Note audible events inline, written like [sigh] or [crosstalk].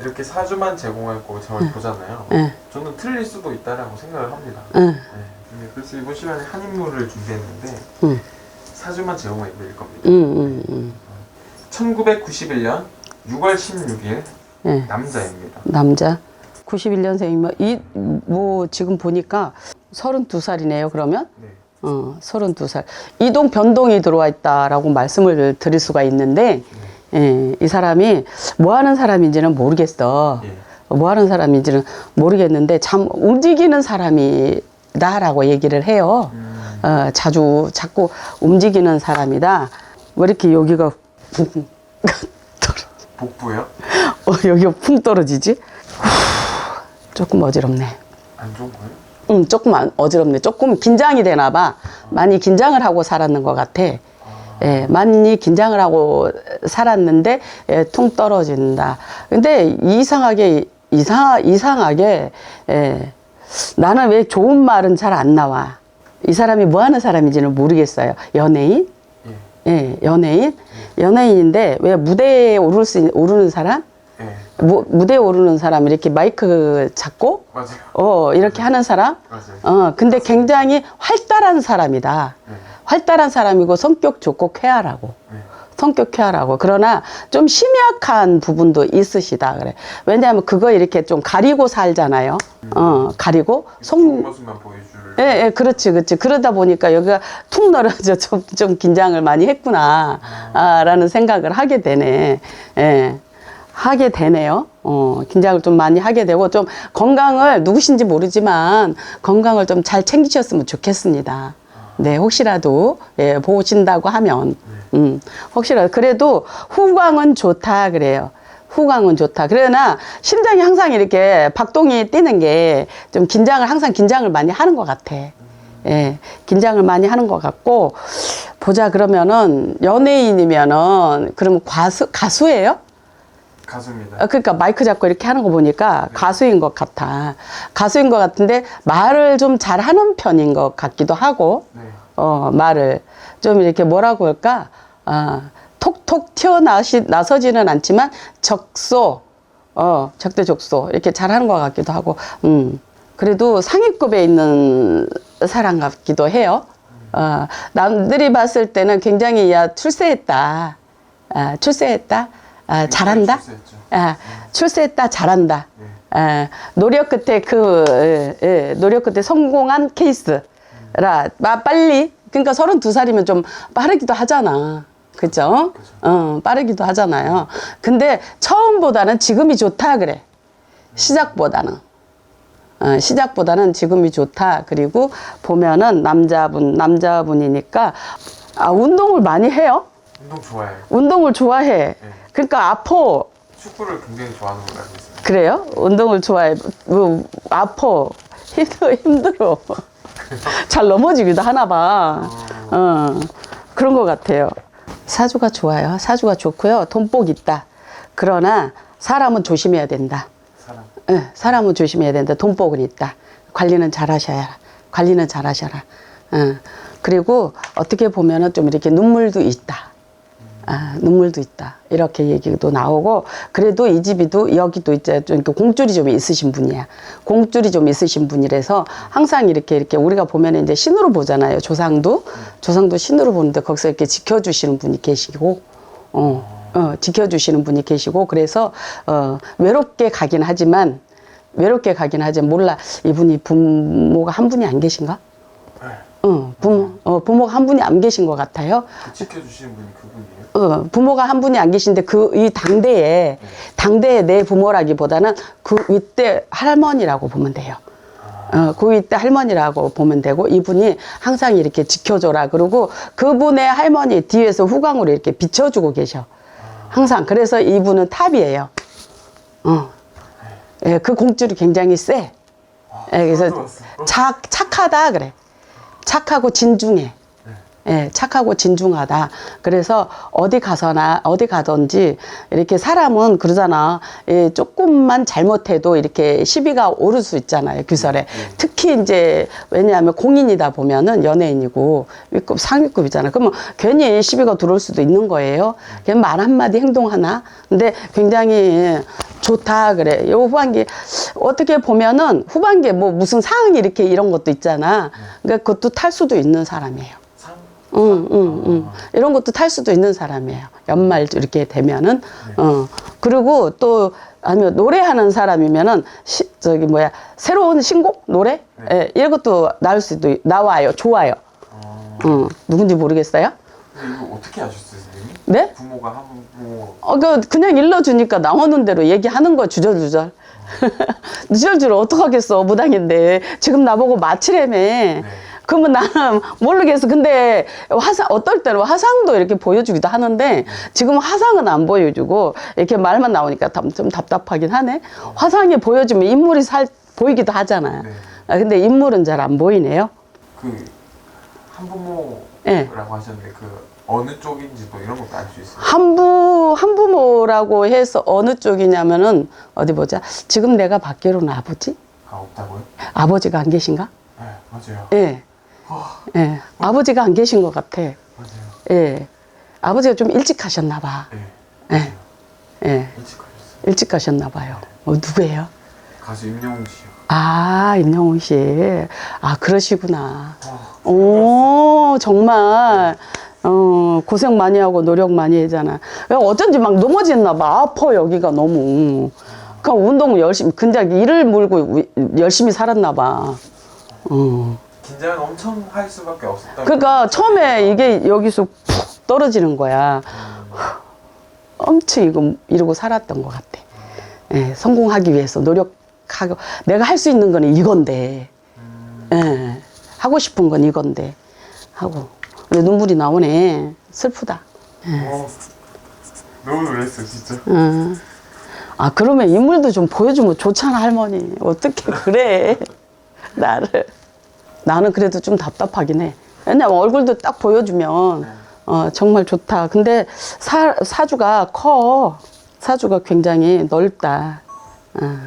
이렇게 사주만 제공하고 저를 보잖아요. 예, 저는 틀릴 수도 있다라고 생각을 합니다. 예, 네. 네, 그래서 이번 시간에 한 인물을 준비했는데 음, 사주만 제공한 인물일 겁니다. 음, 음, 음. 1991년 6월 16일 예. 남자입니다. 남자 91년생이면 이 뭐 지금 보니까 32살이네요. 그러면 네. 어, 32살. 이동 변동이 들어와 있다라고 말씀을 드릴 수가 있는데 예, 이 사람이 뭐 하는 사람인지는 모르겠어. 예. 뭐 하는 사람인지는 모르겠는데 참 움직이는 사람이다라고 얘기를 해요. 음, 어, 자주 자꾸 움직이는 사람이다. 왜 이렇게 여기가 붕 떨어- 복부요? 어, 여기가 풍 떨어지지? 후, 조금 어지럽네. 안 좋은 거예요? 음, 조금 안- 어지럽네. 조금 긴장이 되나 봐. 많이 긴장을 하고 살았는 것 같아. 예, 많이 긴장을 하고 살았는데 예, 통 떨어진다. 근데 이상하게 이상 이상하게 예, 나는 왜 좋은 말은 잘 안 나와. 이 사람이 뭐 하는 사람인지는 모르겠어요. 연예인? 예. 예, 연예인? 연예인인데 왜 무대에 오를 수 있- 오르는 사람? 예. 무, 무대에 오르는 사람 이렇게 마이크 잡고 맞아요. 어 이렇게 하는 사람? 맞아요. 어 근데 굉장히 활달한 사람이다. 네. 활달한 사람이고 성격 좋고 쾌활하고 네. 성격 쾌활하고 그러나 좀 심약한 부분도 있으시다 그래. 왜냐하면 그거 이렇게 좀 가리고 살잖아요. 어 가리고 속 모습만 보여줄. 예, 예, 그렇지, 그렇지. 그러다 보니까 여기가 툭 늘어져 [laughs] 좀, 좀 긴장을 많이 했구나, 아, 라는 생각을 하게 되네. 예. 하게 되네요. 어, 긴장을 좀 많이 하게 되고, 좀 건강을 누구신지 모르지만 건강을 좀 잘 챙기셨으면 좋겠습니다. 네, 혹시라도, 예, 보신다고 하면, 음, 혹시라도, 그래도 후광은 좋다, 그래요. 후광은 좋다. 그러나 심장이 항상 이렇게 박동이 뛰는 게 좀 긴장을 항상 긴장을 많이 하는 것 같아. 예, 긴장을 많이 하는 것 같고 보자 그러면은 연예인이면은 그러면 가수 가수예요? 가수입니다. 어, 그러니까 마이크 잡고 이렇게 하는 거 보니까 가수인 것 같아. 가수인 것 같은데 말을 좀 잘하는 편인 것 같기도 하고 네. 어, 말을 좀 이렇게 뭐라고 할까? 아, 톡톡 튀어나시, 나서지는 않지만 적소, 어, 적대적소 이렇게 잘하는 것 같기도 하고, 음, 그래도 상위급에 있는 사람 같기도 해요. 어, 남들이 봤을 때는 굉장히 야 출세했다, 아, 출세했다, 아, 잘한다, 출세했죠. 아, 출세했다, 잘한다. 네. 아, 노력 끝에 그 예, 예, 노력 끝에 성공한 케이스라 마- 빨리 그러니까 32살이면 좀 빠르기도 하잖아. 그죠? 어, 빠르기도 하잖아요. 근데 처음보다는 지금이 좋다 그래. 시작보다는. 어, 시작보다는 지금이 좋다. 그리고 보면은 남자분, 남자분이니까 아, 운동을 많이 해요. 운동 좋아해요. 운동을 좋아해. 그러니까 아파. 축구를 굉장히 좋아하는 걸로 알고 있어요. 그래요? 운동을 좋아해. 뭐, 아파. 힘들어, 힘들어. 잘 넘어지기도 하나 봐. 어, 그런 것 같아요. 사주가 좋아요. 사주가 좋고요. 돈복 있다. 그러나 사람은 조심해야 된다. 사람. 예, 사람은 조심해야 된다. 돈복은 있다. 관리는 잘 하셔야. 관리는 잘 하셔라. 어, 그리고 어떻게 보면은 좀 이렇게 눈물도 있다. 아, 눈물도 있다. 이렇게 얘기도 나오고, 그래도 이 집이도 여기도 이제 좀 이렇게 공줄이 좀 있으신 분이야. 공줄이 좀 있으신 분이라서 항상 이렇게 이렇게 우리가 보면 이제 신으로 보잖아요. 조상도. 조상도 신으로 보는데 거기서 이렇게 지켜주시는 분이 계시고, 어, 어, 지켜주시는 분이 계시고, 그래서, 어, 외롭게 가긴 하지만, 외롭게 가긴 하지만, 몰라. 이분이 부모가 한 분이 안 계신가? 네. 어, 부모, 어, 부모가 한 분이 안 계신 것 같아요. 그 지켜주시는 분이 그분이에요. 어, 부모가 한 분이 안 계신데 그 이 당대에 당대에 내 부모라기보다는 그 윗대 할머니라고 보면 돼요. 어, 그 윗대 할머니라고 보면 되고 이분이 항상 이렇게 지켜줘라 그러고 그분의 할머니 뒤에서 후광으로 이렇게 비춰주고 계셔. 항상 그래서 이분은 탑이에요. 어. 예, 그 공줄이 굉장히 세. 예, 그래서 들어왔어. 착 착하다 그래. 착하고 진중해. 예, 착하고 진중하다. 그래서 어디 가서나 어디 가든지 이렇게 사람은 그러잖아. 예, 조금만 잘못해도 이렇게 시비가 오를 수 있잖아요. 규설에. 특히 이제 왜냐하면 공인이다 보면은 연예인이고 윗급 상위급이잖아. 그러면 괜히 시비가 들어올 수도 있는 거예요. 그냥 말 한마디 행동 하나. 근데 굉장히 좋다 그래. 요 후반기 어떻게 보면은 후반기에 뭐 무슨 상황이 이렇게 이런 것도 있잖아. 그러니까 그것도 탈 수도 있는 사람이에요. 상? 응, 응, 응. 이런 것도 탈 수도 있는 사람이에요. 연말 이렇게 되면은, 어. 그리고 또, 아니면 노래하는 사람이면은, 시, 저기 뭐야, 새로운 신곡? 노래? 예, 이런 것도 나올 수도, 있- 나와요. 좋아요. 어. 어, 누군지 모르겠어요? 근데 이거 어떻게 아셨어요, 선생님? 네? 부모가 한 부모 어, 그, 그냥 일러주니까 나오는 대로 얘기하는 거 주절주절. [laughs] 주절주절 어떡하겠어, 무당인데. 지금 나보고 마치래매. 네. 그러면 나는 [laughs] 모르겠어. 근데 화상, 어떨 때는 화상도 이렇게 보여주기도 하는데 지금 화상은 안 보여주고 이렇게 말만 나오니까 답- 좀 답답하긴 하네. 화상이 보여주면 인물이 살, 보이기도 하잖아요. 네. 아, 근데 인물은 잘 안 보이네요. 그 한부모라고 예. 하셨는데 그 어느 쪽인지도 이런 것도 알 수 있어요? 한부, 한부모라고 해서 어느 쪽이냐면은 어디 보자. 지금 내가 받기로는 아버지? 아 없다고요? 아버지가 안 계신가? 네 맞아요. 예. 아, 예. 아버지가 안 계신 것 같아. 맞아요. 예. 아버지가 좀 일찍 가셨나 봐. 네 예. 예. 일찍 가셨어요. 일찍 가셨나 봐요. 어, 누구예요? 가수 임영웅 씨요. 아, 임영웅 씨. 아, 그러시구나. 어, 오, 정말. 어, 고생 많이 하고 노력 많이 했잖아. 야, 어쩐지 막 넘어졌나 봐. 아파, 여기가 너무. 그러니까 운동 열심히, 근데 이를 물고 위- 열심히 살았나 봐. 어. 긴장을 엄청 할 수밖에 없었다. 그러니까 처음에 이게 여기서 푹 떨어지는 거야. 엄청 이거 이러고 살았던 것 같아. 예, 성공하기 위해서 노력하고 내가 할 수 있는 거는 이건데, 예, 하고 싶은 건 이건데 하고. 근데 눈물이 나오네. 슬프다. 어, 너무 놀랐어요 진짜. 어. 아 그러면 인물도 좀 보여주면 좋잖아 할머니. 어떻게 [laughs] 그래 나를. 나는 그래도 좀 답답하긴 해. 왜냐면 얼굴도 딱 보여주면 어, 정말 좋다. 근데 사, 사주가 커. 사주가 굉장히 넓다. 어.